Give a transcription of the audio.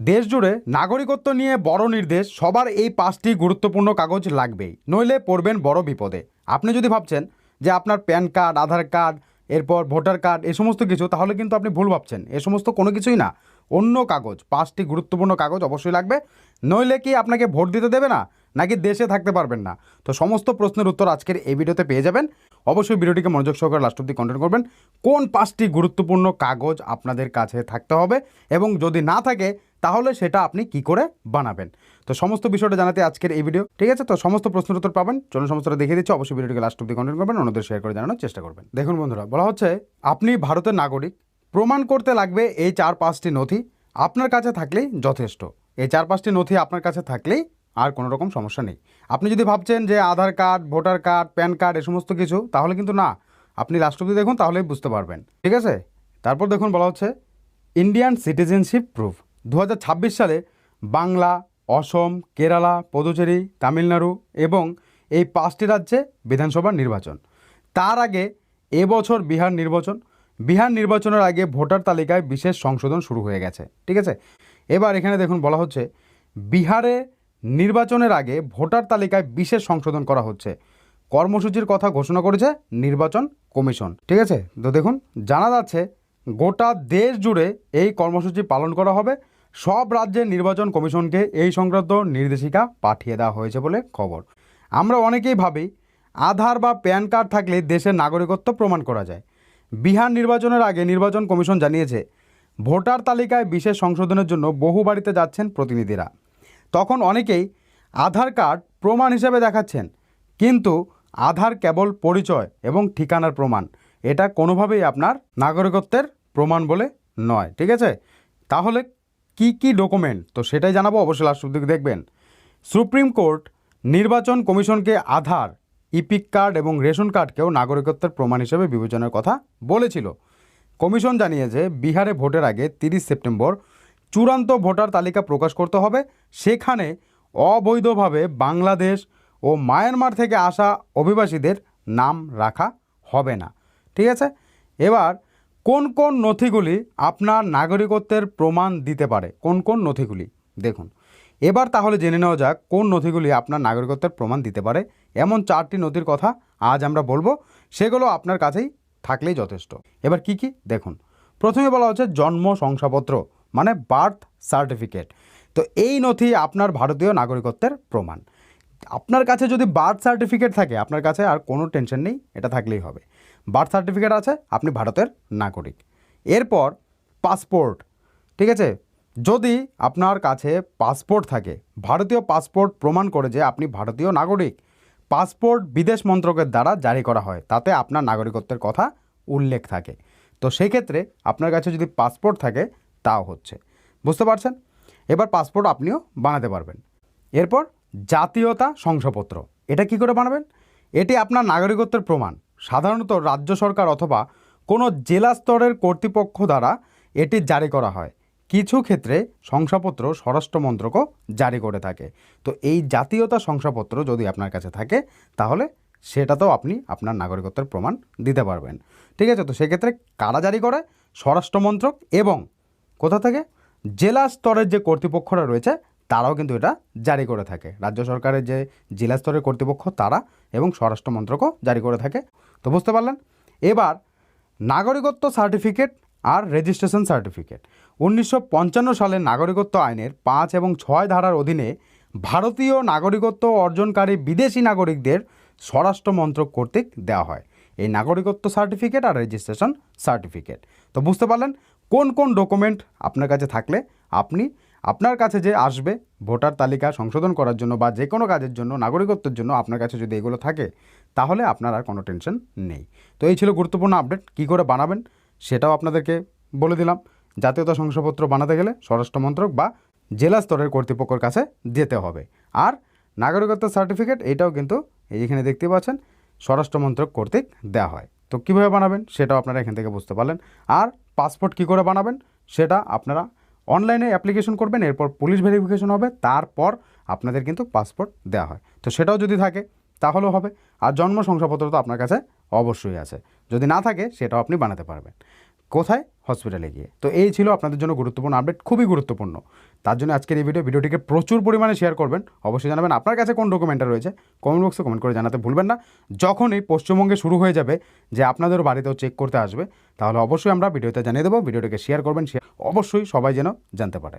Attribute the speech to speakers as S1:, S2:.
S1: দেশ জুড়ে নাগরিকত্ব নিয়ে বড় নির্দেশ, সবার এই পাঁচটি গুরুত্বপূর্ণ কাগজ লাগবেই। নইলে পড়বেন বড় বিপদে। আপনি যদি ভাবছেন যে আপনার প্যান কার্ড, আধার কার্ড, এরপর ভোটার কার্ড, এ সমস্ত কিছু, তাহলে কিন্তু আপনি ভুল ভাবছেন। এ সমস্ত কোনো কিছুই না। অন্য কাগজ, পাঁচটি গুরুত্বপূর্ণ কাগজ অবশ্যই লাগবে। নইলে কি আপনাকে ভোট দিতে দেবে না? নাকি দেশে থাকতে পারবেন না? তো সমস্ত প্রশ্নের উত্তর আজকের এই ভিডিওতে পেয়ে যাবেন। অবশ্যই ভিডিওটিকে মনোযোগ সহকারে লাস্ট অব্দি কন্টেন্ট করবেন। কোন পাঁচটি গুরুত্বপূর্ণ কাগজ আপনাদের কাছে থাকতে হবে? এবং যদি না থাকে তাহলে সেটা আপনি কি করে বানাবেন? তো সমস্ত বিষয়টা জানাতে আজকের এই ভিডিও ঠিক আছে? তো সমস্ত প্রশ্নের উত্তর পাবেন। চলুন সমস্তটা দেখিয়ে দিচ্ছি। অবশ্যই ভিডিওটিকে লাস্ট অব্দি কন্টেন্ট করবেন, অন্যদের শেয়ার করে জানানোর চেষ্টা করবেন। দেখুন বন্ধুরা, বলা হচ্ছে, আপনি ভারতের নাগরিক, প্রমাণ করতে লাগবে এই চার পাঁচটি নথি আপনার কাছে থাকলেই যথেষ্ট। এই চার পাঁচটি নথি আপনার কাছে থাকলেই আর কোনো রকম সমস্যা নেই। আপনি যদি ভাবছেন যে Aadhaar card, voter card, pan card, এ সমস্ত কিছু, তাহলে কিন্তু না। আপনি লাস্ট অব্দি দেখুন, তাহলেই বুঝতে পারবেন। ঠিক আছে? তারপর দেখুন বলা হচ্ছে ইন্ডিয়ান সিটিজেনশিপ প্রুফ দু হাজার ছাব্বিশ সালে বাংলা, অসম, কেরালা, পদুচেরি, তামিলনাড়ু এবং এই পাঁচটি রাজ্যে বিধানসভা নির্বাচন। তার আগে এবছর বিহার নির্বাচন। বিহার নির্বাচনের আগে ভোটার তালিকায় বিশেষ সংশোধন শুরু হয়ে গেছে, ঠিক আছে? এবার এখানে দেখুন বলা হচ্ছে, বিহারে নির্বাচনের আগে ভোটার তালিকায় বিশেষ সংশোধন করা হচ্ছে। কর্মসূচির কথা ঘোষণা করেছে নির্বাচন কমিশন, ঠিক আছে? তো দেখুন, জানা যাচ্ছে গোটা দেশ জুড়ে এই কর্মসূচি পালন করা হবে। সব রাজ্যের নির্বাচন কমিশনকে এই সংক্রান্ত নির্দেশিকা পাঠিয়ে দেওয়া হয়েছে বলে খবর। আমরা অনেকেই ভাবি, আধার বা প্যান কার্ড থাকলে দেশের নাগরিকত্ব প্রমাণ করা যায়। বিহার নির্বাচনের আগে নির্বাচন কমিশন জানিয়েছে, ভোটার তালিকায় বিশেষ সংশোধনের জন্য বহু বাড়িতে যাচ্ছেন প্রতিনিধিরা। তখন অনেকেই আধার কার্ড প্রমাণ হিসেবে দেখাচ্ছেন, কিন্তু আধার কেবল পরিচয় এবং ঠিকানার প্রমাণ। এটা কোনোভাবেই আপনার নাগরিকত্বের প্রমাণ বলে নয়, ঠিক আছে? তাহলে কি কি ডকুমেন্ট? তো সেটাই জানাব, অবশ্যই লাস্ট অব্দি দেখবেন। সুপ্রিম কোর্ট, নির্বাচন কমিশনকে আধার ইপিক কার্ড এবং রেশন কার্ডকেও নাগরিকত্বের প্রমাণ হিসেবে বিবেচনার কথা বলেছিল। কমিশন জানিয়েছে, বিহারে ভোটের আগে তিরিশ সেপ্টেম্বর চূড়ান্ত ভোটার তালিকা প্রকাশ করতে হবে। সেখানে অবৈধভাবে বাংলাদেশ ও মায়ানমার থেকে আসা অভিবাসীদের নাম রাখা হবে না। ঠিক আছে? এবার কোন কোন নথিগুলি আপনার নাগরিকত্বের প্রমাণ দিতে পারে? কোন কোন নথিগুলি? দেখুন, এবার তাহলে জেনে নেওয়া যাক কোন নথিগুলি আপনার নাগরিকত্বের প্রমাণ দিতে পারে। এমন চারটি নথির কথা আজ আমরা বলব, সেগুলো আপনার কাছেই থাকলেই যথেষ্ট। এবার কি কি? দেখুন, প্রথমে বলা হচ্ছে জন্ম শংসাপত্র মানে বার্থ সার্টিফিকেট। তো এই নথি আপনার ভারতীয় নাগরিকত্বের প্রমাণ। আপনার কাছে যদি বার্থ সার্টিফিকেট থাকে, আপনার কাছে আর কোনো টেনশন নেই, এটা থাকলেই হবে। বার্থ সার্টিফিকেট আছে, আপনি ভারতের নাগরিক। এরপর পাসপোর্ট, ঠিক আছে? যদি আপনার কাছে পাসপোর্ট থাকে, ভারতীয় পাসপোর্ট প্রমাণ করে যে আপনি ভারতীয় নাগরিক, পাসপোর্ট বিদেশ মন্ত্রকের দ্বারা জারি করা হয়, তাতে আপনার নাগরিকত্বের কথা উল্লেখ থাকে। তো সেই ক্ষেত্রে আপনার কাছে যদি পাসপোর্ট থাকে, তাও হচ্ছে। বুঝতে পারছেন? এবার পাসপোর্ট আপনিও বানাতে পারবেন। এরপর জাতীয়তা শংসাপত্র, এটা কি করে বানাবেন? এটি আপনার নাগরিকত্বের প্রমাণ। সাধারণত রাজ্য সরকার অথবা কোনো জেলা স্তরের কর্তৃপক্ষ দ্বারা এটি জারি করা হয়। কিছু ক্ষেত্রে শংসাপত্র স্বরাষ্ট্র মন্ত্রকও জারি করে থাকে। তো এই জাতীয়তা শংসাপত্র যদি আপনার কাছে থাকে, তাহলে সেটাতেও আপনি আপনার নাগরিকত্বের প্রমাণ দিতে পারবেন। ঠিক আছে? তো সেক্ষেত্রে কারা জারি করে? স্বরাষ্ট্র মন্ত্রক এবং কোথা থেকে? জেলা স্তরের যে কর্তৃপক্ষরা রয়েছে তারাও কিন্তু এটা জারি করে থাকে। রাজ্য সরকারের যে জেলা স্তরের কর্তৃপক্ষ তারা এবং স্বরাষ্ট্র মন্ত্রকও জারি করে থাকে। তো বুঝতে পারলেন? এবার নাগরিকত্ব সার্টিফিকেট আর রেজিস্ট্রেশন সার্টিফিকেট। উনিশশো সালের নাগরিকত্ব আইনের পাঁচ এবং ছয় ধারার অধীনে ভারতীয় নাগরিকত্ব অর্জনকারী বিদেশি নাগরিকদের স্বরাষ্ট্র মন্ত্রক কর্তৃক দেওয়া হয়। এই নাগরিকত্ব সার্টিফিকেট আর রেজিস্ট্রেশন সার্টিফিকেট। তো বুঝতে পারলেন? কোন কোন ডকুমেন্ট আপনার কাছে থাকলে আপনি আপনার কাছে যে আসবে ভোটার তালিকা সংশোধন করার জন্য বা যে কোনো কাজের জন্য, নাগরিকত্বের জন্য আপনার কাছে যদি এগুলো থাকে, তাহলে আপনার আর কোনো টেনশন নেই। তো এই ছিল গুরুত্বপূর্ণ আপডেট। কী করে বানাবেন সেটাও আপনাদেরকে বলে দিলাম। জাতীয়তা শংসাপত্র বানাতে গেলে স্বরাষ্ট্র মন্ত্রক বা জেলা স্তরের কর্তৃপক্ষের কাছে যেতে হবে। আর নাগরিকত্ব সার্টিফিকেট এটাও কিন্তু এই যেখানে দেখতে পাচ্ছেন, স্বরাষ্ট্র মন্ত্রক কর্তৃক দেওয়া হয়। তো কীভাবে বানাবেন সেটাও আপনারা এখান থেকে বুঝতে পারলেন। আর পাসপোর্ট কী করে বানাবেন সেটা আপনারা অনলাইনে অ্যাপ্লিকেশন করবেন, এরপর পুলিশ ভেরিফিকেশন হবে, তারপর আপনাদের কিন্তু পাসপোর্ট দেওয়া হয়। তো সেটাও যদি থাকে, তাহলেও হবে। আর জন্ম শংসাপত্র তো আপনার কাছে অবশ্যই আছে। যদি না থাকে, সেটাও আপনি বানাতে পারবেন। কোথায়? হসপিটালে গিয়ে। তো এই ছিল আপনাদের জন্য গুরুত্বপূর্ণ আপডেট খুবই গুরুত্বপূর্ণ। তার জন্য আজকের এই ভিডিও ভিডিওটিকে প্রচুর পরিমাণে শেয়ার করবেন। অবশ্যই জানাবেন আপনার কাছে কোন ডকুমেন্টটা রয়েছে। কমেন্ট বক্সে কমেন্ট করে জানাতে ভুলবেন না। যখনই পশ্চিমবঙ্গে শুরু হয়ে যাবে, যে আপনাদের বাড়িতেও চেক করতে আসবে, তাহলে অবশ্যই আমরা ভিডিওতে জানিয়ে দেবো ভিডিওটিকে শেয়ার করবেন অবশ্যই সবাই যেন জানতে পারে।